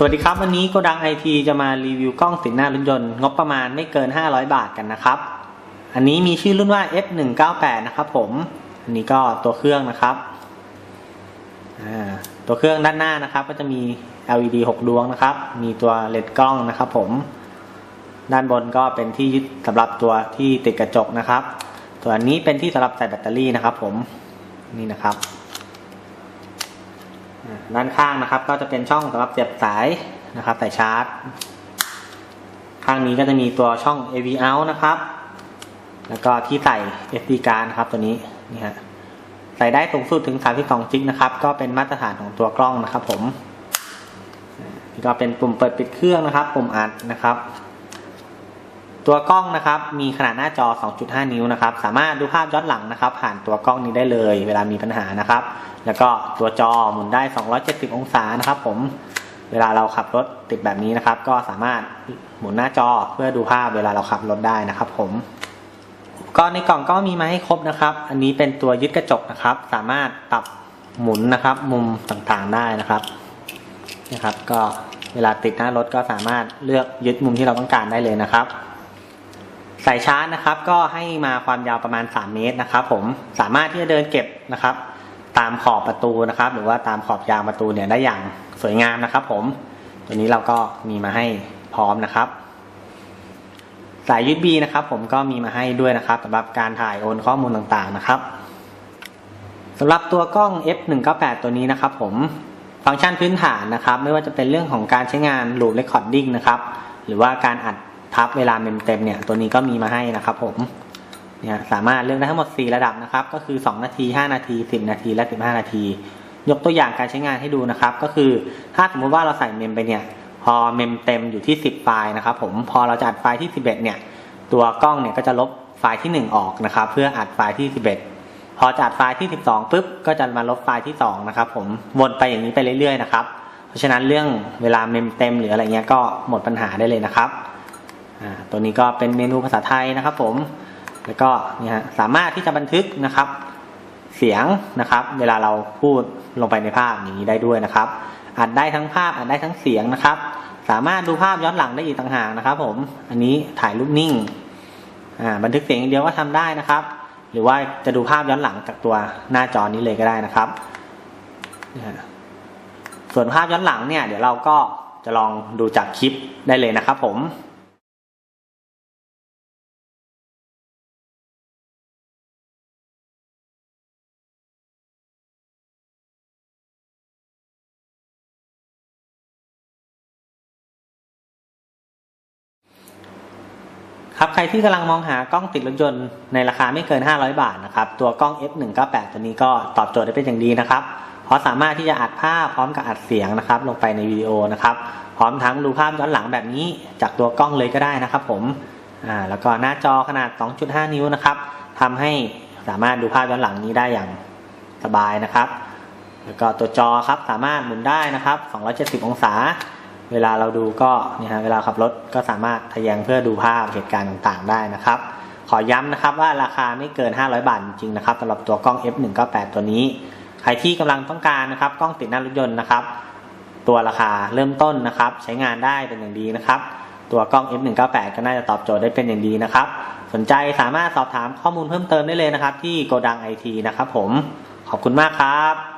สวัสดีครับ วันนี้โกดังไอทีจะมารีวิวกล้องติดหน้ารถยนต์งบประมาณไม่เกิน 500 บาทกันนะครับ อันนี้มีชื่อรุ่นว่า F198 นะครับผม อันนี้ก็ตัวเครื่องนะครับ ตัวเครื่องด้านหน้านะครับ ก็จะมี LED 6 ดวงนะครับ มีตัวเลนส์กล้องนะครับผม ด้านบนก็เป็นที่ยึดสำหรับตัวที่ติดกระจกนะครับส่วนอันนี้เป็นที่สำหรับใส่แบตเตอรี่นะครับผม นี่นะครับ ด้านข้างนะครับ ก็จะเป็นช่องสำหรับเสียบสายนะครับสายชาร์จ ข้างนี้ก็จะมีตัวช่อง AV out นะครับ แล้วก็ที่ใส่ SD card นะครับตัวนี้นี่ฮะใส่ได้สูงสุดถึง 32จิกนะครับ ก็เป็นมาตรฐานของตัวกล้องนะครับผมก็เป็นปุ่มเปิดปิดเครื่องนะครับ ปุ่มอัดนะครับ ตัวกล้องนะครับมีขนาดหน้าจอ 2.5 นิ้วนะครับสามารถดูภาพย้อนหลังนะครับ ผ่านตัวกล้องนี้ได้เลย เวลามีปัญหานะครับ แล้วก็ตัวจอหมุนได้ 270 องศานะครับผมเวลาเราขับรถติดแบบนี้นะครับ ก็สามารถหมุนหน้าจอเพื่อดูภาพเวลาเราขับรถได้นะครับผมก็ในกล่องก็มีมาให้ครบนะครับ อันนี้เป็นตัวยึดกระจกนะครับ สามารถปรับหมุนนะครับ มุมต่างๆได้นะครับนะครับ ก็เวลาติดหน้ารถก็สามารถเลือกยึดมุมที่เราต้องการได้เลยนะครับ สายชาร์จนะครับ ก็ให้มาความยาวประมาณ 3 เมตรนะครับ ผมสามารถที่จะเดินเก็บนะครับ ตามขอบประตูนะครับ หรือว่าตามขอบยางประตูเนี่ยได้อย่างสวยงามนะครับ ผมตัวนี้เราก็มีมาให้พร้อมนะครับ สาย USB นะครับ ผมก็มีมาให้ด้วยนะครับสำหรับการถ่ายโอนข้อมูลต่างๆนะครับสำหรับตัวกล้อง f198 ตัวนี้นะครับ ผมฟังก์ชันพื้นฐานนะครับ ไม่ว่าจะเป็นเรื่องของการใช้งาน loop recording นะครับ หรือว่าการอัด ทับเวลาเมมเต็มเนี่ยตัวนี้ก็มีมาให้นะครับผมเนี่ยสามารถเลือกได้ทั้งหมด 4 ระดับนะครับ ก็คือ 2 นาที 5 นาที 10 นาที และ 15 นาที ยกตัวอย่างการใช้งานให้ดูนะครับ ก็คือถ้าสมมุติว่าเราใส่เมมไปเนี่ย พอเมมเต็มอยู่ที่ 10 ไฟล์นะครับ ผมพอเราจะอัดไฟล์ที่ 11 เนี่ย ตัวกล้องเนี่ยก็จะลบไฟล์ที่ 1 ออกนะครับ เพื่ออัดไฟล์ที่ 11 พอจะอัดไฟล์ที่ 12ปุ๊บก็จะมาลบไฟล์ที่ 2 นะครับ ผมวนไปอย่างนี้ไปเรื่อยๆนะครับเพราะฉะนั้นเรื่องเวลาเมมเต็มหรืออะไรเงี้ยก็หมดปัญหาได้เลยนะครับ ตัวนี้ก็เป็นเมนูภาษาไทยนะครับ ผม แล้วก็เนี่ยฮะสามารถที่จะบันทึกนะครับ เสียงนะครับ เวลาเราพูดลงไปในภาพอย่างนี้ได้ด้วยนะครับอัดได้ทั้งภาพอัดได้ทั้งเสียงนะครับ สามารถดูภาพย้อนหลังได้อีกต่างหากนะครับ ผม อันนี้ถ่ายรูปนิ่งบันทึกเสียงอย่างเดียวก็ทำได้นะครับ หรือว่าจะดูภาพย้อนหลังจากตัวหน้าจอนี้เลยก็ได้นะครับนะฮะส่วนภาพย้อนหลังเนี่ย เดี๋ยวเราก็จะลองดูจากคลิปได้เลยนะครับ ผม ครับใครที่กำลังมองหากล้องติดรถยนต์ในราคาไม่เกิน 500 บาทนะครับตัวกล้อง f198 ตัวนี้ก็ตอบโจทย์ได้เป็นอย่างดีนะครับเพราะสามารถที่จะอัดภาพพร้อมกับอัดเสียงนะครับลงไปในวิดีโอนะครับพร้อมทั้งดูภาพย้อนหลังแบบนี้จากตัวกล้องเลยก็ได้นะครับผมอ่าแล้วก็หน้าจอขนาด 2.5 นิ้วนะครับทำให้สามารถดูภาพย้อนหลังนี้ได้อย่างสบายนะครับ แล้วก็ตัวจอครับสามารถหมุนได้นะครับ 270 องศา เวลาเราดูก็เนี่ยฮะเวลาขับรถก็สามารถทะแยงเพื่อดูภาพเหตุการณ์ต่างๆได้นะครับ ขอย้ำนะครับว่าราคาไม่เกิน 500 บาทจริงนะครับสำหรับตัวกล้อง f198 ตัวนี้ ใครที่กำลังต้องการนะครับกล้องติดหน้ารถยนต์นะครับ ตัวราคาเริ่มต้นนะครับ ใช้งานได้เป็นอย่างดีนะครับตัวกล้อง f198 ก็น่าจะตอบโจทย์ได้เป็นอย่างดีนะครับ สนใจสามารถสอบถามข้อมูลเพิ่มเติมได้เลยนะครับ ที่โกดังไอทีนะครับผม ขอบคุณมากครับ